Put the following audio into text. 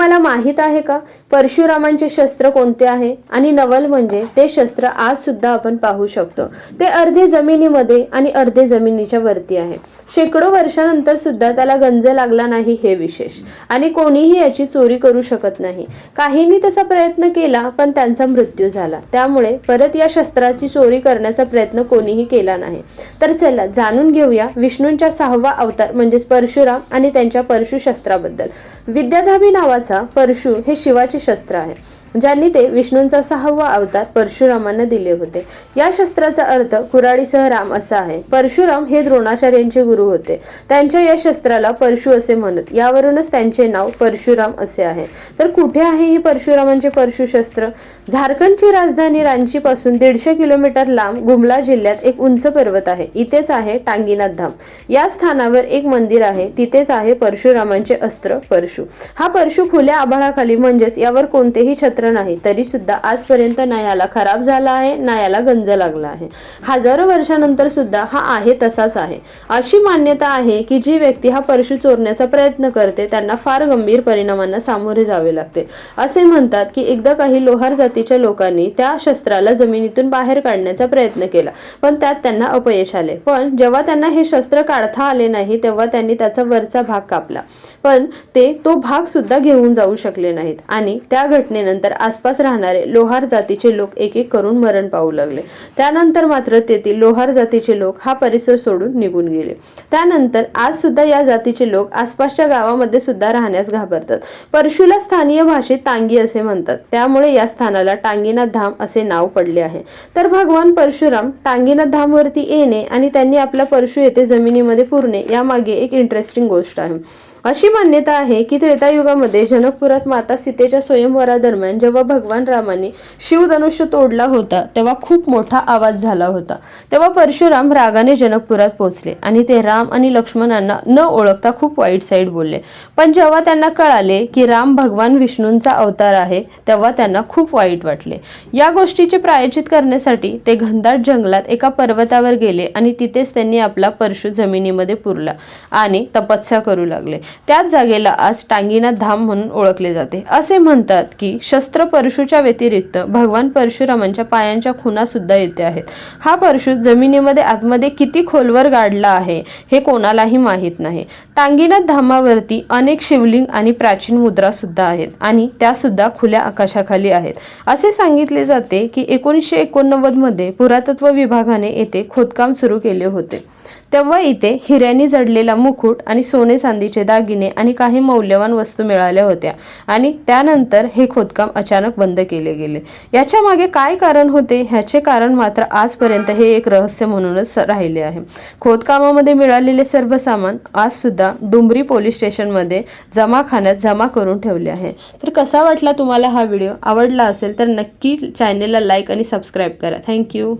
तुम्हाला माहीत आहे का? परशुरामांचे शस्त्र कोणते आहे? आणि नवल म्हणजे ते शस्त्र आज सुद्धा आपण पाहू शकतो. ते अर्धे जमिनीमध्ये आणि अर्धे जमिनीच्या वरती आहे. शेकडो वर्षानंतर सुद्धा त्याला गंज लागला नाही हे विशेष. आणि कोणीही याची चोरी करू शकत नाही. काहींनी तसा प्रयत्न केला पण त्यांचा मृत्यू झाला. त्यामुळे परत या शस्त्राची चोरी करण्याचा प्रयत्न कोणीही केला नाही. तर चला जाणून घेऊया विष्णूंच्या सहावा अवतार म्हणजेच परशुराम आणि त्यांच्या परशु शस्त्राबद्दल विद्याधामी नावाचा परशु हे शिवाचे शस्त्र आहे. ज्यांनी ते विष्णूंचा सहावा अवतार परशुरामांना दिले होते. या शस्त्राचा अर्थ कुराडीसह राम असा आहे. परशुराम हे द्रोणाचार्यांचे गुरु होते. त्यांच्या या शस्त्राला परशु असे म्हणत यावरूनच त्यांचे नाव परशुराम असे आहे. तर कुठे आहे ही परशुरामांचे परशु शस्त्र? झारखंडची राजधानी रांची पासून दीडशे किलोमीटर लांब गुमला जिल्ह्यात एक उंच पर्वत आहे. इथेच आहे टांगीनाथ धाम. या स्थानावर एक मंदिर आहे. तिथेच आहे परशुरामांचे अस्त्र परशु. हा परशु खुल्या आभाळाखाली म्हणजेच यावर कोणतेही छत्र नाही तरी सुद्धा आजपर्यंत ना याला खराब झाला आहे ना याला गंज लागला आहे. हजारो वर्षानंतर सुद्धा हा आहे तसाच आहे. अशी मान्यता आहे की जी व्यक्ती हा परशु चोरण्याचा प्रयत्न करते त्यांना फार गंभीर परिणामांना सामोरे जावे लागते. असे म्हणतात की एकदा काही लोहार जातीच्या लोकांनी त्या शस्त्राला जमिनीतून बाहेर काढण्याचा प्रयत्न केला पण त्यात त्यांना अपयश आले. पण जेव्हा त्यांना हे शस्त्र काढता आले नाही तेव्हा त्यांनी त्याचा वरचा भाग कापला. पण ते तो भाग सुद्धा घेऊन जाऊ शकले नाहीत आणि त्या घटनेनंतर आसपास राहणारे लोहार जातीचे लोक एक एक करून मरण पावू लागले. त्यानंतर मात्र तेथील लोहार जातीचे लोक हा परिसर सोडून निघून गेले. त्यानंतर आज सुद्धा या जातीचे लोक आसपासच्या गावामध्ये सुद्धा राहण्यास घाबरतात. परशुला स्थानीय भाषेत तांगी असे म्हणतात. त्यामुळे या स्थानाला टांगीना धाम असे नाव पडले आहे. तर भगवान परशुराम टांगीनाथ धामवरती येणे आणि त्यांनी आपला परशु येथे जमिनीमध्ये पुरणे यामागे एक इंटरेस्टिंग गोष्ट आहे. अशी मान्यता आहे की त्रेतायुगामध्ये जनकपुरात माता सीतेच्या स्वयंवरादरम्यान जेव्हा भगवान रामाने शिवधनुष्य तोडला होता तेव्हा खूप मोठा आवाज झाला होता. तेव्हा परशुराम रागाने जनकपुरात पोहोचले आणि ते राम आणि लक्ष्मणांना न ओळखता खूप वाईट साईड बोलले. पण जेव्हा त्यांना कळाले की राम भगवान विष्णूंचा अवतार आहे तेव्हा त्यांना खूप वाईट वाटले. या गोष्टीचे प्रायचित करण्यासाठी ते घनदाट जंगलात एका पर्वतावर गेले आणि तिथेच त्यांनी आपला परशु जमिनीमध्ये पुरला आणि तपस्या करू लागले. त्याच जागेला आज टांगीना धाम म्हणून ओळखले जाते. असे म्हणतात की शस्त्र परशुच्या व्यतिरिक्त भगवान परशुरामांच्या पायांच्या खुना सुद्धा येते आहेत. हा परशु जमिनीमध्ये आतमध्ये किती खोलवर गाडला आहे हे कोणालाही माहीत नाही. टांगीनाथ धामावरती अनेक शिवलिंग आणि प्राचीन मुद्रा सुद्धा आहेत आणि त्या सुद्धा खुल्या आकाशाखाली आहेत. असे सांगितले जाते की एकोणीसशे एकोणनव्वदमध्ये पुरातत्व विभागाने येथे खोदकाम सुरू केले होते. तेव्हा इथे हिऱ्यांनी जडलेला मुकुट आणि सोने चांदीचे दागिने आणि काही मौल्यवान वस्तू मिळाल्या होत्या आणि त्यानंतर हे खोदकाम अचानक बंद केले गेले. याच्या मागे काय कारण होते? ह्याचे कारण मात्र आजपर्यंत हे एक रहस्य म्हणूनच राहिले आहे. खोदकामामध्ये मिळालेले सर्व सामान आज सुद्धा डुंबरी पोलीस स्टेशनमध्ये जमाखान्यात जमा करून ठेवले आहे. तर कसा वाटला तुम्हाला हा व्हिडिओ? आवडला असेल तर नक्की चॅनेलला लाईक आणि सबस्क्राईब करा. थँक्यू